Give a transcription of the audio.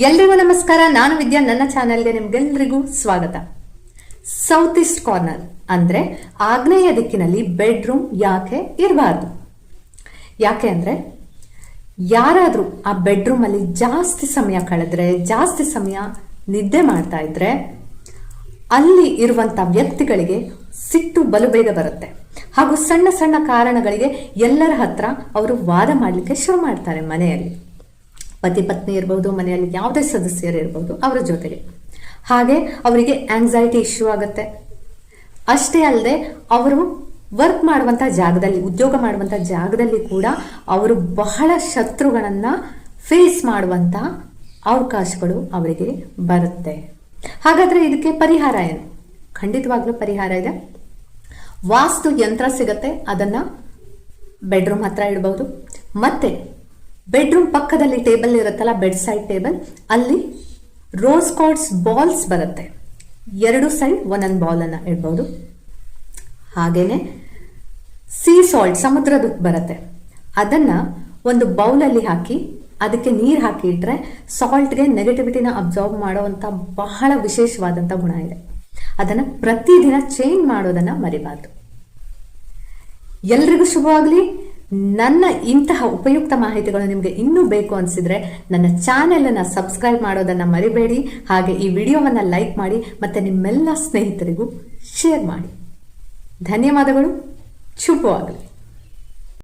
ಎಲ್ರಿಗೂ ನಮಸ್ಕಾರ. ನಾನು ವಿದ್ಯಾ, ನನ್ನ ಚಾನೆಲ್ಗೆ ನಿಮ್ಗೆಲ್ರಿಗೂ ಸ್ವಾಗತ. ಸೌತ್ ಈಸ್ಟ್ ಕಾರ್ನರ್ ಅಂದ್ರೆ ಆಗ್ನೇಯ ದಿಕ್ಕಿನಲ್ಲಿ ಬೆಡ್ರೂಮ್ ಯಾಕೆ ಇರಬಾರ್ದು? ಯಾಕೆ ಅಂದ್ರೆ ಯಾರಾದರೂ ಆ ಬೆಡ್ರೂಮ್ ಅಲ್ಲಿ ಜಾಸ್ತಿ ಸಮಯ ಕಳೆದ್ರೆ, ಜಾಸ್ತಿ ಸಮಯ ನಿದ್ದೆ ಮಾಡ್ತಾ ಇದ್ರೆ ಅಲ್ಲಿ ಇರುವಂತ ವ್ಯಕ್ತಿಗಳಿಗೆ ಸಿಟ್ಟು ಬಲು ಬೇಗ ಬರುತ್ತೆ. ಹಾಗೂ ಸಣ್ಣ ಸಣ್ಣ ಕಾರಣಗಳಿಗೆ ಎಲ್ಲರ ಹತ್ರ ಅವರು ವಾದ ಮಾಡಲಿಕ್ಕೆ ಶುರು ಮಾಡ್ತಾರೆ ಮನೆಯಲ್ಲಿ. ಪತಿ ಪತ್ನಿ ಇರ್ಬೋದು, ಮನೆಯಲ್ಲಿ ಯಾವುದೇ ಸದಸ್ಯರು ಇರ್ಬೋದು, ಅವರ ಜೊತೆಗೆ. ಹಾಗೆ ಅವರಿಗೆ ಆಂಗ್ಸೈಟಿ ಇಶ್ಯೂ ಆಗುತ್ತೆ. ಅಷ್ಟೇ ಅಲ್ಲದೆ ಅವರು ವರ್ಕ್ ಮಾಡುವಂಥ ಜಾಗದಲ್ಲಿ, ಉದ್ಯೋಗ ಮಾಡುವಂಥ ಜಾಗದಲ್ಲಿ ಕೂಡ ಅವರು ಬಹಳ ಶತ್ರುಗಳನ್ನು ಫೇಸ್ ಮಾಡುವಂಥ ಅವಕಾಶಗಳು ಅವರಿಗೆ ಬರುತ್ತೆ. ಹಾಗಾದರೆ ಇದಕ್ಕೆ ಪರಿಹಾರ ಏನು? ಖಂಡಿತವಾಗ್ಲೂ ಪರಿಹಾರ ಇದೆ. ವಾಸ್ತು ಯಂತ್ರ ಸಿಗತ್ತೆ, ಅದನ್ನ ಬೆಡ್ರೂಮ್ ಹತ್ರ ಇಡಬಹುದು ಮತ್ತೆ ಬೆಡ್ರೂಮ್ ಪಕ್ಕದಲ್ಲಿ ಟೇಬಲ್ ಇರುತ್ತಲ್ಲ ಬೆಡ್ ಸೈಡ್ ಟೇಬಲ್ ಅಲ್ಲಿ ರೋಸ್ ಕಾರ್ಡ್ಸ್ ಬಾಲ್ಸ್ ಬರುತ್ತೆ. ಎರಡು ಸೈಡ್ ಒಂದೊಂದು ಬಾಲ್ ಅನ್ನ ಇಡ್ಬೋದು. ಹಾಗೇನೆ ಸೀ ಸಾಲ್ಟ್ ಸಮುದ್ರದ ಬರುತ್ತೆ. ಅದನ್ನ ಒಂದು ಬೌಲಲ್ಲಿ ಹಾಕಿ, ಅದಕ್ಕೆ ನೀರು ಹಾಕಿ ಇಟ್ರೆ ಸಾಲ್ಟ್ಗೆ ನೆಗೆಟಿವಿಟಿನ ಅಬ್ಸಾರ್ಬ್ ಮಾಡುವಂತ ಬಹಳ ವಿಶೇಷವಾದಂಥ ಗುಣ ಇದೆ. ಅದನ್ನ ಪ್ರತಿದಿನ ಚೇಂಜ್ ಮಾಡೋದನ್ನ ಮರಿಬಾರ್ದು. ಎಲ್ರಿಗೂ ಶುಭವಾಗಲಿ. ನನ್ನ ಇಂತಹ ಉಪಯುಕ್ತ ಮಾಹಿತಿಗಳು ನಿಮಗೆ ಇನ್ನೂ ಬೇಕು ಅನಿಸಿದ್ರೆ ನನ್ನ ಚಾನೆಲನ್ನು ಸಬ್ಸ್ಕ್ರೈಬ್ ಮಾಡೋದನ್ನು ಮರಿಬೇಡಿ. ಹಾಗೆ ಈ ವಿಡಿಯೋವನ್ನು ಲೈಕ್ ಮಾಡಿ ಮತ್ತು ನಿಮ್ಮೆಲ್ಲ ಸ್ನೇಹಿತರಿಗೂ ಶೇರ್ ಮಾಡಿ. ಧನ್ಯವಾದಗಳು. ಶುಭವಾಗಲಿ.